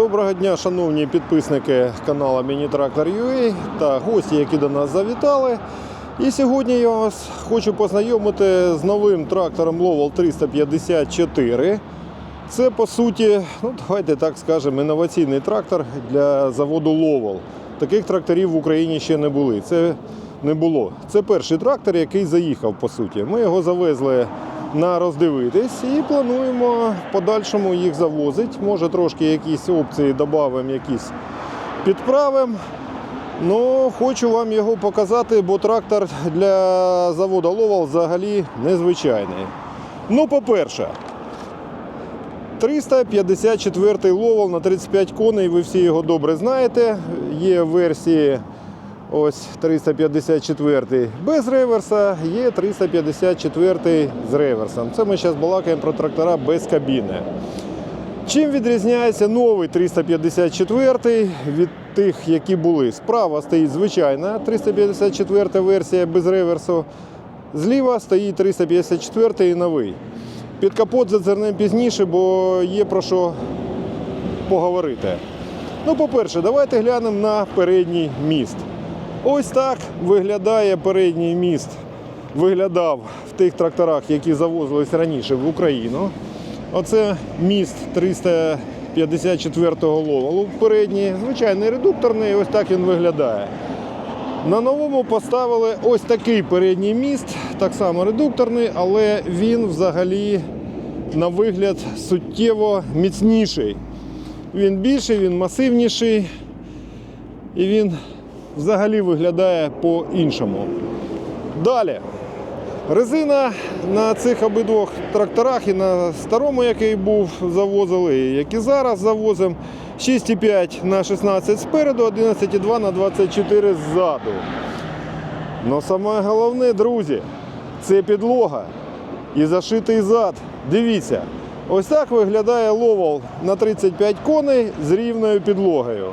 Доброго дня, шановні підписники каналу Міні-Трактор.ua та гості, які до нас завітали. І сьогодні я вас хочу познайомити з новим трактором Lowell 354. Це по суті, ну давайте так скажемо, інноваційний трактор для заводу Lowell. Таких тракторів в Україні ще не були. Це не було. Це перший трактор, який заїхав по суті. Ми його завезли на роздивитись і плануємо подальшому їх завозити. Може трошки якісь опції додамо, якісь підправимо. Ну, хочу вам його показати, бо трактор для заводу Ловал взагалі незвичайний. Ну, по-перше, 354 ловал на 35 коней, ви всі його добре знаєте. Є версії ось 354 без реверса, є 354 з реверсом. Це ми зараз балакаємо про трактора без кабіни. Чим відрізняється новий 354 від тих, які були? Справа стоїть звичайна 354 версія без реверсу, зліва стоїть 354 і новий. Під капот зазирнемо пізніше, бо є про що поговорити. Ну, по-перше, давайте глянемо на передній міст. Ось так виглядає передній міст. Виглядав в тих тракторах, які завозились раніше в Україну. Оце міст 354-го ловалу передній, звичайний редукторний, ось так він виглядає. На новому поставили ось такий передній міст, так само редукторний, але він взагалі на вигляд суттєво міцніший. Він більший, він масивніший і він взагалі виглядає по-іншому. Далі. Резина на цих обидвох тракторах і на старому, який був, завозили, і як і зараз завозимо. 6,5 на 16 спереду, 11,2 на 24 ззаду. Но саме головне, друзі, це підлога і зашитий зад. Дивіться, ось так виглядає ловол на 35 коней з рівною підлогою.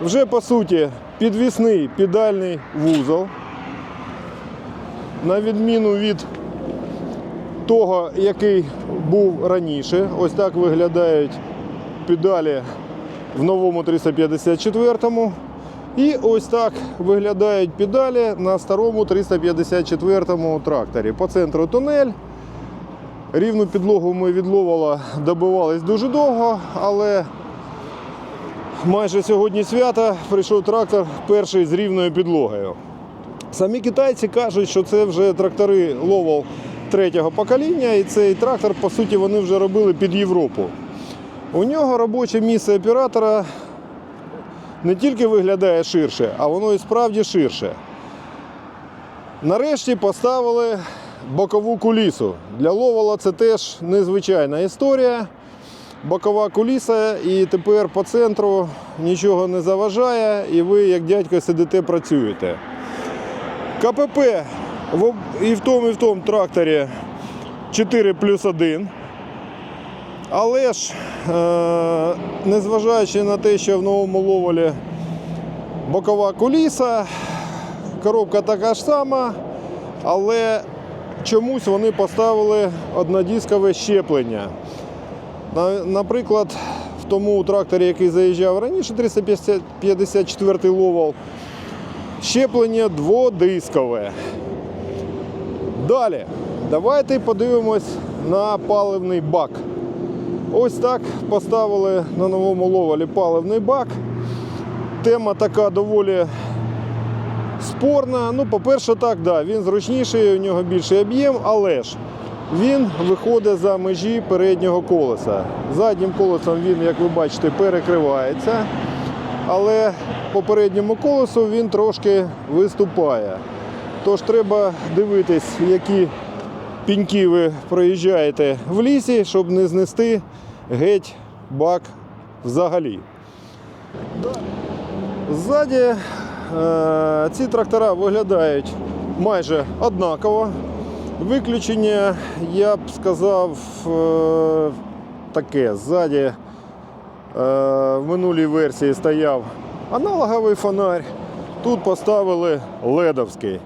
Вже по суті підвісний педальний вузол на відміну від того, який був раніше. Ось так виглядають педалі в новому 354-му. І ось так виглядають педалі на старому 354-му тракторі. По центру тунель. Рівну підлогу ми від Ловала добивались дуже довго, але майже сьогодні свята прийшов трактор перший з рівною підлогою. Самі китайці кажуть, що це вже трактори Ловал третього покоління, і цей трактор, по суті, вони вже робили під Європу. У нього робоче місце оператора не тільки виглядає ширше, а воно і справді ширше. Нарешті поставили бокову кулісу. Для Ловала це теж незвичайна історія. Бокова куліса, і тепер по центру нічого не заважає, і ви, як дядько, сидите, працюєте. КПП і в тому, і в тому тракторі 4 плюс 1. Але ж, е, незважаючи на те, що в новому ловолі бокова куліса, коробка така ж сама, але чомусь вони поставили однодискове щеплення. На- Наприклад, в тому тракторі, який заїжджав раніше, 354 ловол, щеплення дводискове. Далі, давайте подивимось на паливний бак. Ось так поставили на новому ловолі паливний бак. Тема така доволі спорна. Ну, по-перше, так, да, він зручніший, у нього більший об'єм, але ж він виходить за межі переднього колеса. Заднім колесом він, як ви бачите, перекривається, але по передньому колесу він трошки виступає. Тож треба дивитись, які піньки ви проїжджаєте в лісі, щоб не знести геть бак взагалі. Ззаді е, ці трактора виглядають майже однаково. Виключення, я б сказав, е, таке. Ззаді е, в минулій версії стояв аналоговий фонарь, тут поставили ледовський.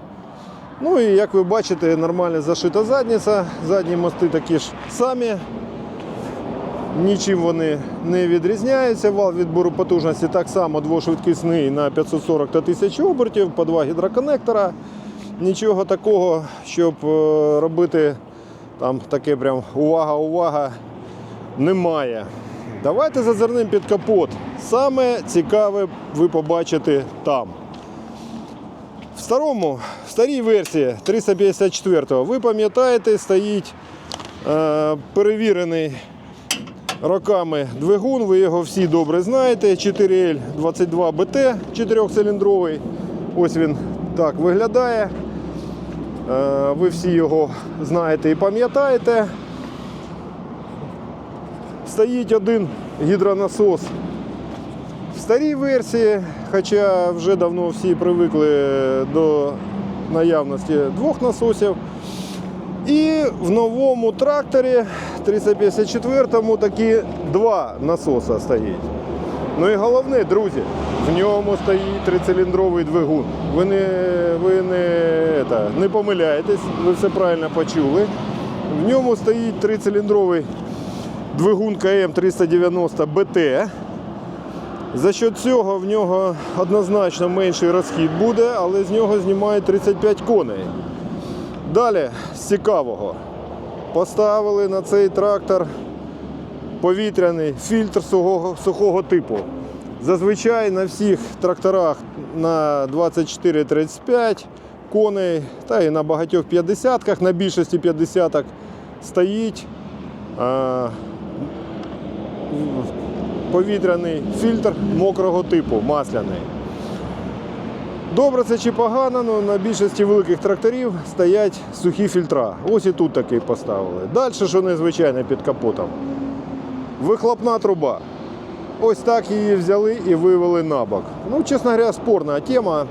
Ну і як ви бачите, нормально зашита задниця, задні мости такі ж самі. нічим вони не відрізняються. Вал відбору потужності так само двошвидкісний на 540 та 1000 обертів, по два гідроконектора. Нічого такого, щоб е, робити там таке прям увага, увага, немає. Давайте зазирнемо під капот. Саме цікаве ви побачите там. В старому, в старій версії 354-го, ви пам'ятаєте, стоїть е, перевірений роками двигун, ви його всі добре знаєте. 4L22BT 4-циліндровий. Ось він так виглядає. Е, Ви всі його знаєте і пам'ятаєте. Стоїть один гідронасос в старій версії, хоча вже давно всі привикли до наявності двох насосів. І в новому тракторі 354-му такі два насоси стоїть. Ну і головне, друзі, в ньому стоїть трициліндровий двигун. Ви не, ви не, это, не помиляєтесь, ви все правильно почули. В ньому стоїть трициліндровий двигун КМ 390 БТ. За що цього в нього однозначно менший розхід буде, але з нього знімають 35 коней. Далі з цікавого. Поставили на цей трактор повітряний фільтр сухого, сухого типу. Зазвичай на всіх тракторах на 24-35 коней, та і на багатьох 50-ках, на більшості 50-ок стоїть а, повітряний фільтр мокрого типу, масляний. Добре це чи погано, але на більшості великих тракторів стоять сухі фільтра. Ось і тут такий поставили. Далі, що незвичайне під капотом. Вихлопна труба. Ось так її взяли і вивели на бок. Ну, чесно говоря, спорна тема.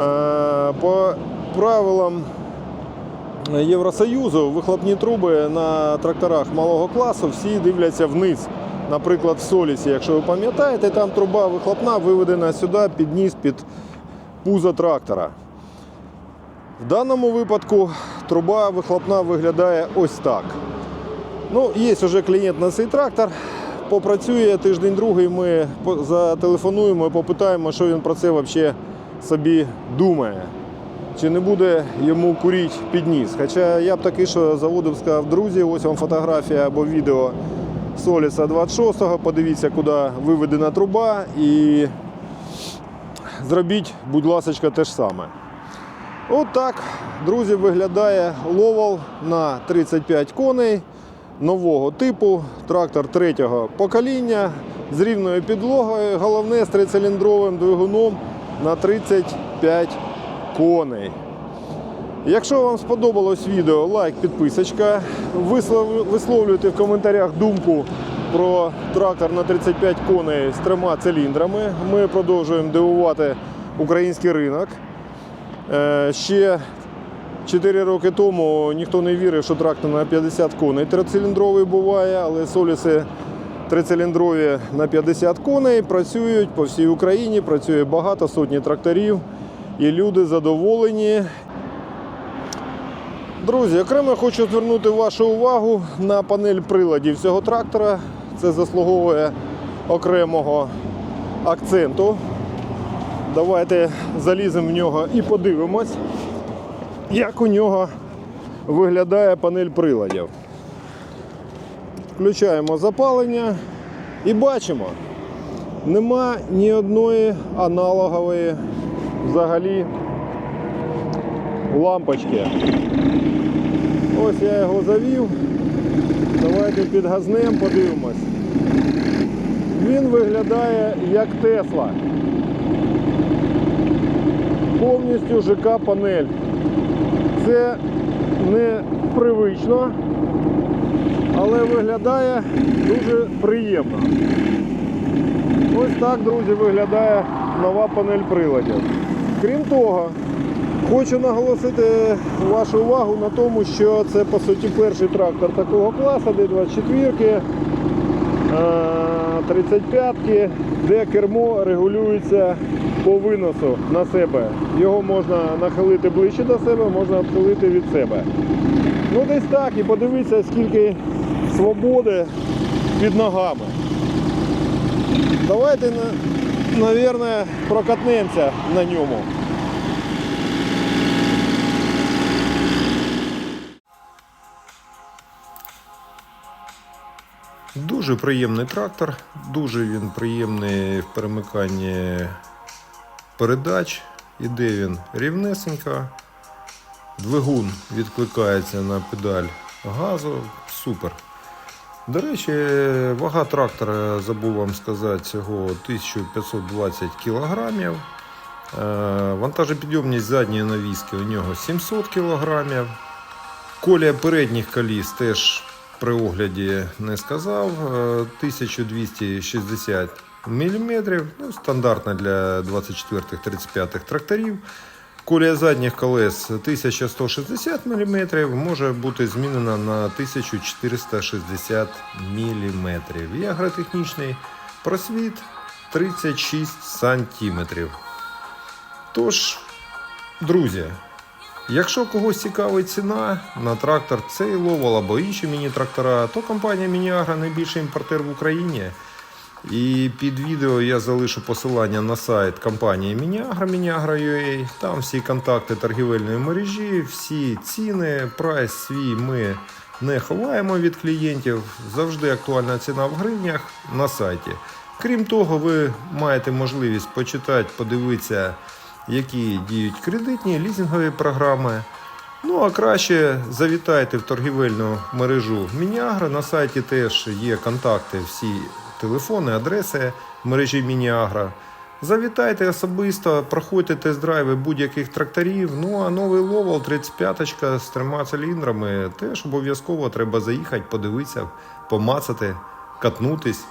Е, По правилам Євросоюзу вихлопні труби на тракторах малого класу всі дивляться вниз. Наприклад, в Солісі, якщо ви пам'ятаєте, там труба вихлопна виведена сюди під ніс, під пузо трактора. В даному випадку труба вихлопна виглядає ось так. Ну, є вже клієнт на цей трактор. Попрацює тиждень-другий, ми зателефонуємо і попитаємо, що він про це взагалі собі думає. Чи не буде йому куріть під ніс. Хоча я б такий, що заводив, сказав, друзі, ось вам фотографія або відео Соліса 26-го, подивіться, куди виведена труба і зробіть, будь ласка, те ж саме. От так, друзі, виглядає ловол на 35 коней нового типу, трактор третього покоління з рівною підлогою, головне з трициліндровим двигуном на 35 коней. Якщо вам сподобалось відео, лайк, підписочка. Висловлюйте в коментарях думку про трактор на 35 коней з трьома циліндрами. Ми продовжуємо дивувати український ринок. Е, Ще 4 роки тому ніхто не вірив, що трактор на 50 коней трициліндровий буває, але соліси трициліндрові на 50 коней працюють по всій Україні, працює багато сотні тракторів, і люди задоволені. Друзі, окремо хочу звернути вашу увагу на панель приладів цього трактора. Це заслуговує окремого акценту. Давайте заліземо в нього і подивимось, як у нього виглядає панель приладів. Включаємо запалення і бачимо, нема ні одної аналогової взагалі лампочки. Ось я його завів. Давайте підгазнемо, подивимось. Він виглядає як Тесла. Повністю ЖК панель. Це не привично, але виглядає дуже приємно. Ось так, друзі, виглядає нова панель приладів. Крім того, хочу наголосити вашу увагу на тому, що це по суті перший трактор такого класу, Д24, 35-ки, де кермо регулюється по виносу на себе. Його можна нахилити ближче до себе, можна відхилити від себе. Ну десь так, і подивіться, скільки свободи під ногами. Давайте, наверное, прокатнемося на ньому. Дуже приємний трактор, дуже він приємний в перемиканні передач. Іде він рівнесенько. Двигун відкликається на педаль газу. Супер. До речі, вага трактора, забув вам сказати, цього 1520 кг. Вантажопідйомність задньої навіски у нього 700 кг. Колія передніх коліс теж при огляді не сказав. Е, 1260 мм, ну, стандартна для 24-35 тракторів. Колія задніх колес 1160 мм може бути змінена на 1460 мм. І агротехнічний просвіт 36 см. Тож, друзі, Якщо когось цікавить ціна на трактор цей ловол або інші міні-трактора, то компанія Мініагра найбільший імпортер в Україні. І під відео я залишу посилання на сайт компанії Мініагра, Мініагра.ua. Там всі контакти торгівельної мережі, всі ціни, прайс свій ми не ховаємо від клієнтів. Завжди актуальна ціна в гривнях на сайті. Крім того, ви маєте можливість почитати, подивитися які діють кредитні, лізингові програми. Ну а краще завітайте в торгівельну мережу Мініагра. На сайті теж є контакти, всі телефони, адреси мережі Мініагра. Завітайте особисто, проходьте тест-драйви будь-яких тракторів. Ну а новий ловол 35 з трьома циліндрами теж обов'язково треба заїхати, подивитися, помацати, катнутись.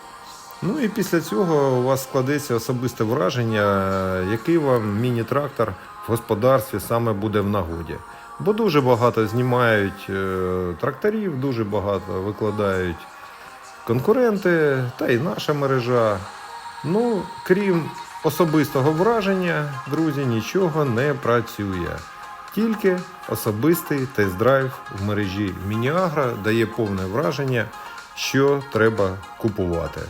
Ну і після цього у вас складеться особисте враження, який вам міні-трактор в господарстві саме буде в нагоді. Бо дуже багато знімають е, тракторів, дуже багато викладають конкуренти та і наша мережа. Ну, крім особистого враження, друзі, нічого не працює. Тільки особистий тест-драйв в мережі Мініагра дає повне враження, що треба купувати.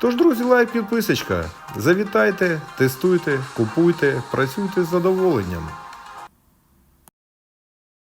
Тож, друзі, лайк, підписочка. Завітайте, тестуйте, купуйте, працюйте з задоволенням.